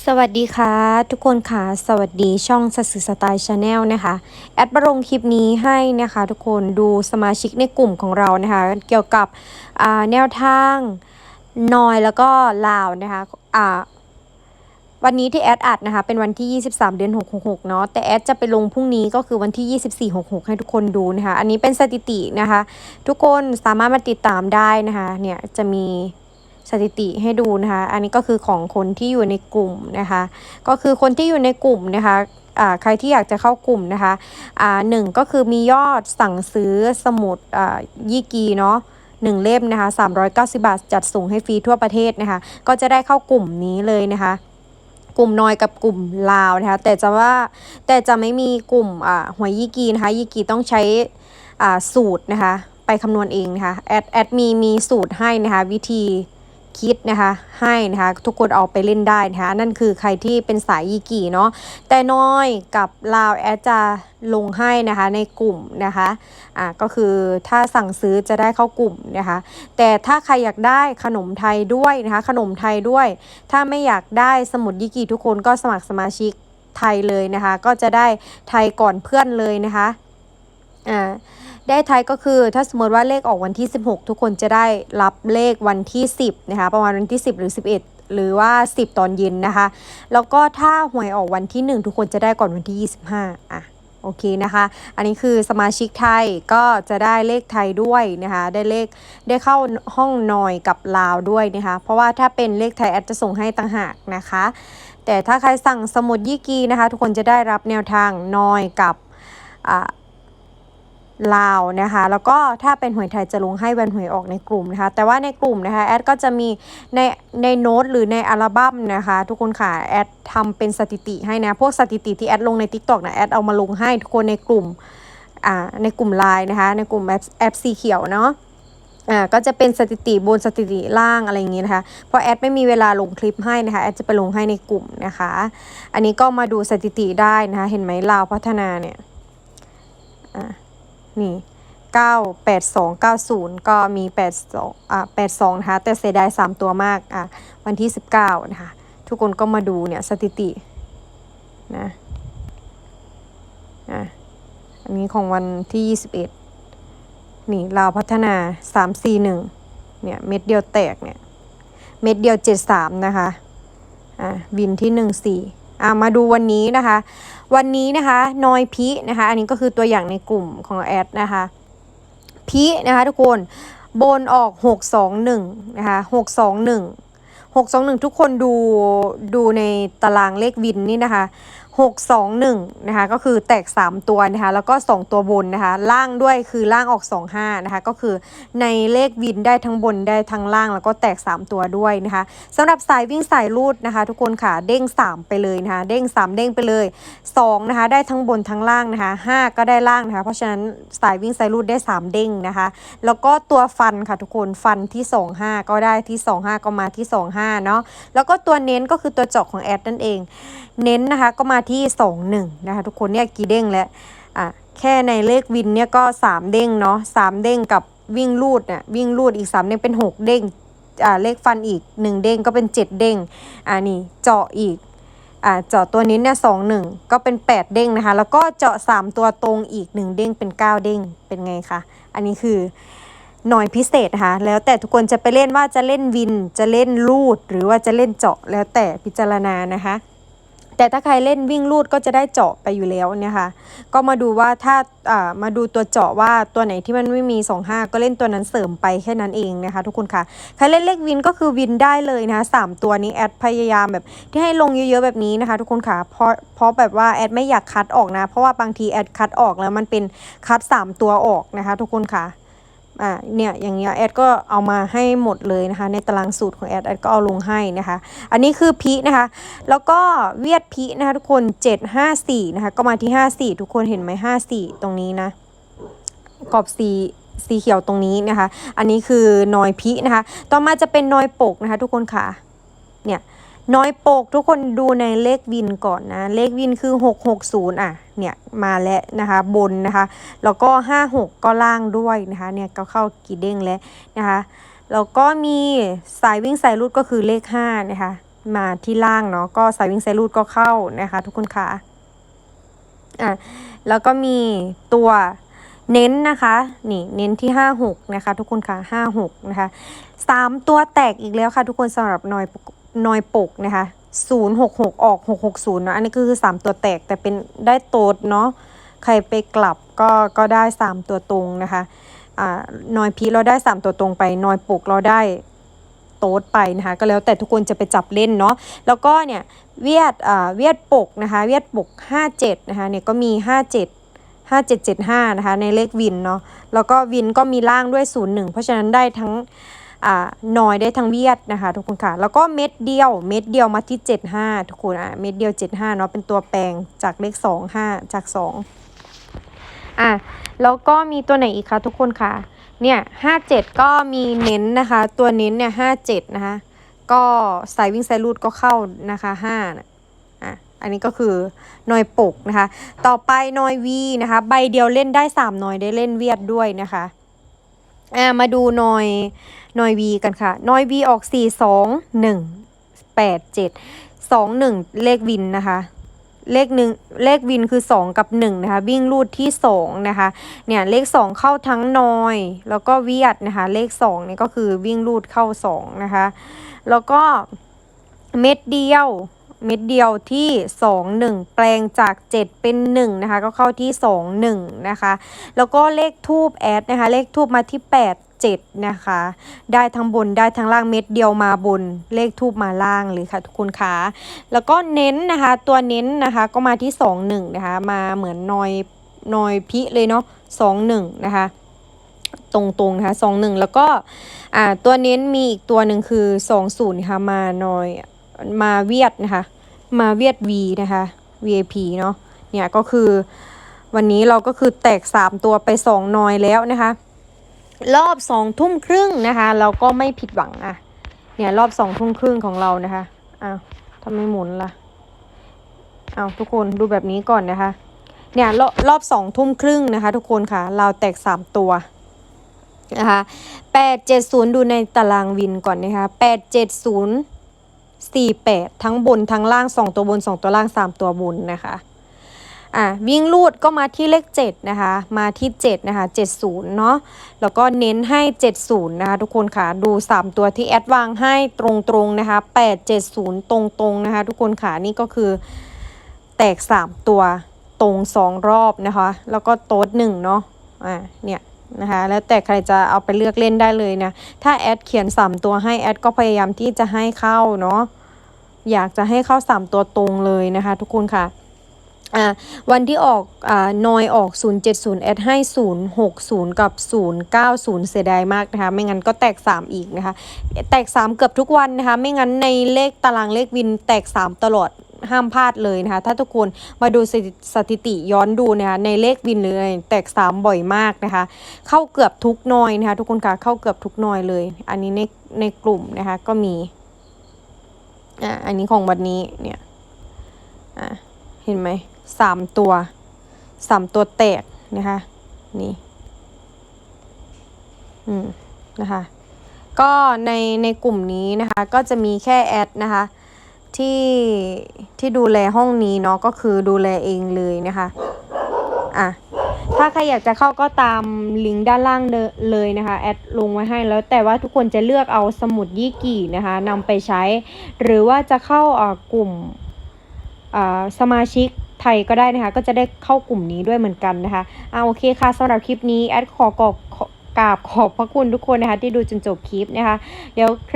สวัสดีค่ะ ทุกคนค่ะสวัสดีช่องสัตว์สื่อสไตล์ชาแนลนะคะแอดประลงคลิปนี้ให้นะคะ ทุกคนดูสมาชิกในกลุ่มของเรานะคะ เกี่ยวกับแนวทางนอยแล้วก็ลาวนะคะวันนี้ที่แอดอัดนะคะเป็นวันที่ 23 เดือน 666 เนาะแต่แอดจะไปลงพรุ่งนี้ก็คือวันที่ 24 66 ให้ทุกคนดูนะคะ อันนี้เป็นสถิตินะคะ ทุกคนสามารถมาติดตามได้นะคะเนี่ยจะมี สถิติให้ดูนะคะ อันนี้ก็คือของคนที่อยู่ในกลุ่มนะคะ ก็คือคนที่อยู่ในกลุ่มนะคะใครที่อยากจะเข้ากลุ่มนะคะหนึ่งก็คือมียอดสั่งซื้อสมุดยี่กีเนาะหนึ่งเล่มนะคะ390 บาท จัดส่งให้ฟรีทั่วประเทศนะคะ ก็จะได้เข้ากลุ่มนี้เลยนะคะ กลุ่มนอยกับกลุ่มลาวนะคะ แต่จะว่าแต่จะไม่มีกลุ่มหวยยี่กีนะคะยี่กีต้องใช้สูตรนะคะ ไปคำนวณเองนะคะแอดแอดมีมีสูตรให้นะคะ วิธี คิดนะคะ ให้นะคะ ทุกคนเอาไปเล่นได้นะคะ นั่นคือใครที่เป็นสายยี่กีเนาะแต่น้อยกับลาวแอดจะลงให้นะคะในกลุ่มนะคะอ่าก็คือถ้าสั่งซื้อจะได้เข้ากลุ่มนะคะ แต่ถ้าใครอยากได้ขนมไทยด้วยนะคะ ขนมไทยด้วย ถ้าไม่อยากได้สมุดยิกิทุกคนก็สมัครสมาชิกไทยเลยนะคะ ก็จะได้ไทยก่อนเพื่อนเลยนะคะอ่า ได้ไทยก็คือถ้าสมมติว่าเลขออกวันที่ 16 ทุกคนจะได้รับเลขวันที่ 10นะคะประมาณวันที่ 10 หรือ 11 หรือว่า 10 ตอนเย็นนะคะ แล้วก็ถ้าหวยออกวันที่ 1 ทุกคนจะได้ก่อนวันที่ 25อะโอเคนะคะ อันนี้คือสมาชิกไทยก็จะได้เลขไทยด้วยนะคะ ได้เลขได้เข้าห้องนอยกับลาวด้วยนะคะ เพราะว่าถ้าเป็นเลขไทยแอดจะส่งให้ต่างหากนะคะ แต่ถ้าใครสั่งสมุดยี่กีนะคะ ทุกคนจะได้รับแนวทางนอยกับอ่า ลาวนะคะ แล้วก็ถ้าเป็นหวยไทยจะลงให้วันหวยออกในกลุ่มนะคะ แต่ว่าในกลุ่มนะคะแอดก็จะมีในในโน้ตหรือในอัลบั้มนะคะ ทุกคนค่ะแอดทำเป็นสถิติให้นะ พวกสถิติที่แอดลงใน TikTok นะแอดเอามาลงให้ทุกคนในกลุ่มอ่าในกลุ่มไลน์นะคะ ในกลุ่มแอปแอปสีเขียวเนาะอ่าก็จะเป็นสถิติบนสถิติล่างอะไรอย่างงี้นะคะเพราะแอดไม่มีเวลาลงคลิปให้นะคะแอดจะไปลงให้ในกลุ่มนะคะ อันนี้ก็มาดูสถิติได้นะคะ เห็นไหมลาวพัฒนาเนี่ยอ่า นี่เก้าแปดสองเก้าศูนย์ก็มีแปดสองอ่าแปดสองนะคะแต่เสียดายสามตัวมากอะวันที่สิบเก้านะคะทุกคนก็มาดูเนี่ยสถิตินะอะอันนี้ของวันที่ยี่สิบเอ็ดนี่ลาวพัฒนาสามสี่หนึ่งเนี่ยเม็ดเดียวแตกเนี่ยเม็ดเดียวเจ็ดสามนะคะอ่าวินที่หนึ่งสี่ อ่ามาดูวันนี้นะคะ วันนี้นะคะนอยพีนะคะ อันนี้ก็คือตัวอย่างในกลุ่มของแอดนะคะพีนะคะทุกคนบนออกหกสองหนึ่งนะคะหกสองหนึ่งหกสองหนึ่งทุกคนดูดูในตารางเลขวินนี่นะคะ 621นะคะก็คือแตก 3 ตัวนะคะแล้วก็ 2 ตัวบนนะคะล่างด้วยคือล่างออก 25นะคะก็คือในเลขวินได้ทั้งบนได้ทั้งล่างแล้วก็แตก 3 ตัวด้วยนะคะสำหรับสายวิ่งสายรูดนะคะทุกคนค่ะเด้ง 3 ไปเลยนะคะเด้ง 3 เด้งไปเลย2นะคะได้ทั้งบนทั้งล่างนะคะ5ก็ได้ล่างนะคะเพราะฉะนั้นสายวิ่งสายรูดได้ 3 เด้งนะคะแล้วก็ตัวฟันค่ะทุกคนฟันที่ 25 ก็ได้ที่ 25 ก็มาที่ 25เนาะแล้วก็ตัวเน้นก็คือตัวเจาะของแอดนั่นเอง เน้นนะคะก็มาที่2 1นะคะทุกคนเนี่ยกี่เด้งแล้วอะแค่ในเลขวินเนี่ยก็3เด้งเนาะ3เด้งกับวิ่งลูดเนี่ยวิ่งลูดอีก3เด้งเป็น6เด้งอ่าเลขฟันอีก1เด้งก็เป็น7เด้งอ่านี่เจาะอีกอ่าเจาะตัวนี้เนี่ยสองหนึ่งก็เป็น8เด้งนะคะ แล้วก็เจาะ3ตัวตรงอีก1เด้งเป็น9เด้งเป็นไงคะอันนี้คือหน่อยพิเศษนะคะแล้วแต่ทุกคนจะไปเล่นว่าจะเล่นวินจะเล่นลูด หรือว่าจะเล่นเจาะแล้วแต่พิจารณานะคะ แต่ถ้าใครเล่นวิ่งลูดก็จะได้เจาะไปอยู่แล้วเนี่ยค่ะ ก็มาดูว่าถ้ามาดูตัวเจาะว่าตัวไหนที่มันไม่มี 2 5 ก็เล่นตัวนั้นเสริมไปแค่นั้นเองนะคะ ทุกคนค่ะใครเล่นเลขวินก็คือวินได้เลยนะคะสามตัวนี้แอดพยายามแบบที่ให้ลงเยอะๆแบบนี้นะคะ ทุกคนค่ะเพราะเพราะแบบว่าแอดไม่อยากคัดออกนะ เพราะว่าบางทีแอดคัดออกแล้วมันเป็นคัด 3 ตัวออกนะคะ ทุกคนค่ะ อ่าเนี่ยอย่างเงี้ยแอดก็เอามาให้หมดเลยนะคะ ในตารางสูตรของแอดแอดก็เอาลงให้นะคะ อันนี้คือพีนะคะ แล้วก็เวียดพีนะคะทุกคน 754 นะคะ ก็มาที่ 54 ทุกคนเห็นไหม54 ตรงนี้นะ กรอบสีสีเขียวตรงนี้นะคะ อันนี้คือนอยพีนะคะ ต่อมาจะเป็นนอยปกนะคะ ทุกคนค่ะ เนี่ย น้อยโปกทุกคนดูในเลขวินก่อนนะ เลขวินคือ 660 อะ เนี่ยมาแล้วนะคะบนนะคะ แล้วก็ 56 ก็ล่างด้วยนะคะ เนี่ยก็เข้ากี่เด้งแล้วนะคะ แล้วก็มีสายวิ่งสายรูดก็คือเลข 5 นะคะ มาที่ล่างเนาะ ก็สายวิ่งสายรูดก็เข้านะคะ ทุกคนค่ะ อะ แล้วก็มีตัวเน้นนะคะ นี่เน้นที่ 56 นะคะ ทุกคนค่ะ 56 นะคะสามตัวแตกอีกแล้วค่ะ ทุกคนสำหรับนอยปก นอยปกนะคะ066 ออก 660เนาะอันนี้ก็คือ 3 ตัวแตกแต่เป็นได้โตดเนาะใครไปกลับก็ก็ได้ 3 ตัวตรงนะคะอ่านอยพีเราได้ 3 ตัวตรงไปนอยปกเราได้โต๊ดไปนะคะก็แล้วแต่ทุกคนจะไปจับเล่นเนาะแล้วก็เนี่ยเวียดอ่าเวียดปกนะคะเวียดปก 57นะคะเนี่ยก็มี 57 5775นะคะในเลขวินเนาะแล้วก็วินก็มีล่างด้วย 01 เพราะฉะนั้นได้ทั้ง นอยได้ทั้งเวียดนะคะ ทุกคนค่ะ แล้วก็เม็ดเดียว เม็ดเดียวมาที่ 75 ทุกคนอะเม็ดเดียว 75เนาะเป็นตัวแปลงจากเลข 2 5 จาก 2อะแล้วก็มีตัวไหนอีกคะทุกคนค่ะเนี่ยห้าเจ็ดก็มีเน้นนะคะ ตัวเน้นเนี่ยห้าเจ็ดนะคะ ก็สายวิ่งสายรูดก็เข้านะคะห้านะอะ อันนี้ก็คือนอยปกนะคะ ต่อไปนอยวีนะคะ ใบเดียวเล่นได้สามนอยได้เล่นเวียดด้วยนะคะ อ่ามาดูนอยนอยวีกันค่ะนอยวีออกสี่สองหนึ่งแปดเจ็ดสองหนึ่งเลขวินนะคะ เลขหนึ่งเลขวินคือ 2 กับ 1 นะคะ วิ่งรูดที่ 2 นะคะ เนี่ยเลข 2 เข้าทั้งนอย แล้วก็เวียดนะคะ เลข2เนี่ยก็คือวิ่งรูดเข้า 2 นะคะ แล้วก็เม็ดเดียว เม็ดเดียวที่ 2 1 แปลงจาก 7 เป็น 1 นะคะ ก็เข้าที่ 2 1 นะคะ แล้วก็เลขทูบแอดนะคะ เลขทูบมาที่ 8 7 นะคะ ได้ทั้งบนได้ทั้งล่างเม็ดเดียวมาบน เลขทูบมาล่างเลยค่ะทุกคนคะแล้วก็เน้นนะคะ ตัวเน้นนะคะก็มาที่ 2 1 นะคะ มาเหมือนนอยนอยพิเลยเนาะ2 1 นะคะตรงๆนะคะ2 1แล้วก็อ่าตัวเน้นมีอีกตัวหนึ่งคือ2 0นะคะมานอยมาเวียดนะคะ มาเวียด V นะคะ VIP เนาะเนี่ยก็คือวันนี้เราก็คือแตก 3 ตัวไป 2นอยแล้วนะคะ รอบสองทุ่มครึ่งนะคะ เราก็ไม่ผิดหวังอะเนี่ยรอบสองทุ่มครึ่งของเรานะคะอ้าวทำไมหมุนล่ะอ้าวทุกคนดูแบบนี้ก่อนนะคะ เนี่ยรอบรอบสองทุ่มครึ่งนะคะ ทุกคนค่ะ เราแตกสามตัวนะคะแปดเจ็ดศูนย์ดูในตารางวินก่อนนะคะแปดเจ็ดศูนย์ สี่แปดทั้งบนทั้งล่างสองตัวบนสองตัวล่างสามตัวบนนะคะอะวิ่งลูดก็มาที่เลข7นะคะมาที่7นะคะ70เนาะแล้วก็เน้นให้ 70นะคะทุกคนค่ะดู 3 ตัวที่แอดวางให้ตรงๆนะคะ870 ตรงๆนะคะทุกคนค่ะนี่ก็คือแตก 3 ตัวตรง 2 รอบนะคะแล้วก็โต๊ด1เนาะอะเนี่ย นะคะ แล้วแต่ใครจะเอาไปเลือกเล่นได้เลยนะ ถ้าแอดเขียน 3 ตัวให้แอดก็พยายามที่จะให้เข้าเนาะ อยากจะให้เข้า 3 ตัวตรงเลยนะคะ ทุกคนค่ะอ่าวันที่ออกอ่านอยออก 070แอดให้ 060 กับ 090 เสียดายมากนะคะ ไม่งั้นก็แตก 3 อีกนะคะ แตก 3 เกือบทุกวันนะคะ ไม่งั้นในเลขตารางเลขวินแตก 3 ตลอด ห้ามพลาดเลยนะคะ ถ้าทุกคนมาดูสถิสถิติย้อนดูนะคะในเลขวินหรืออะไรแตก 3 บ่อยมากนะคะ เข้าเกือบทุกนอยนะคะ ทุกคนคะเข้าเกือบทุกนอยเลย อันนี้ในในกลุ่มนะคะก็มีอ่าอันนี้ของวันนี้เนี่ยอ่าเห็นไหมสามตัวสามตัวแตกนะคะนี่อืมนะคะก็ในในกลุ่มนี้นะคะก็จะมีแค่แอดนะคะ ที่ที่ดูแลห้องนี้เนาะก็คือดูแลเองเลยนะคะอะถ้าใครอยากจะเข้าก็ตามลิงก์ด้านล่างเลยนะคะแอดลงไว้ให้แล้วแต่ว่าทุกคนจะเลือกเอาสมุดยี่กี่นะคะนำไปใช้ หรือว่าจะเข้าอ่ากลุ่มอ่าสมาชิกไทยก็ได้นะคะ ก็จะได้เข้ากลุ่มนี้ด้วยเหมือนกันนะคะอ่าโอเคค่ะสำหรับคลิปนี้แอดขอกอบขอกราบขอบพระคุณทุกคนนะคะที่ดูจนจบคลิปนะคะเดี๋ยว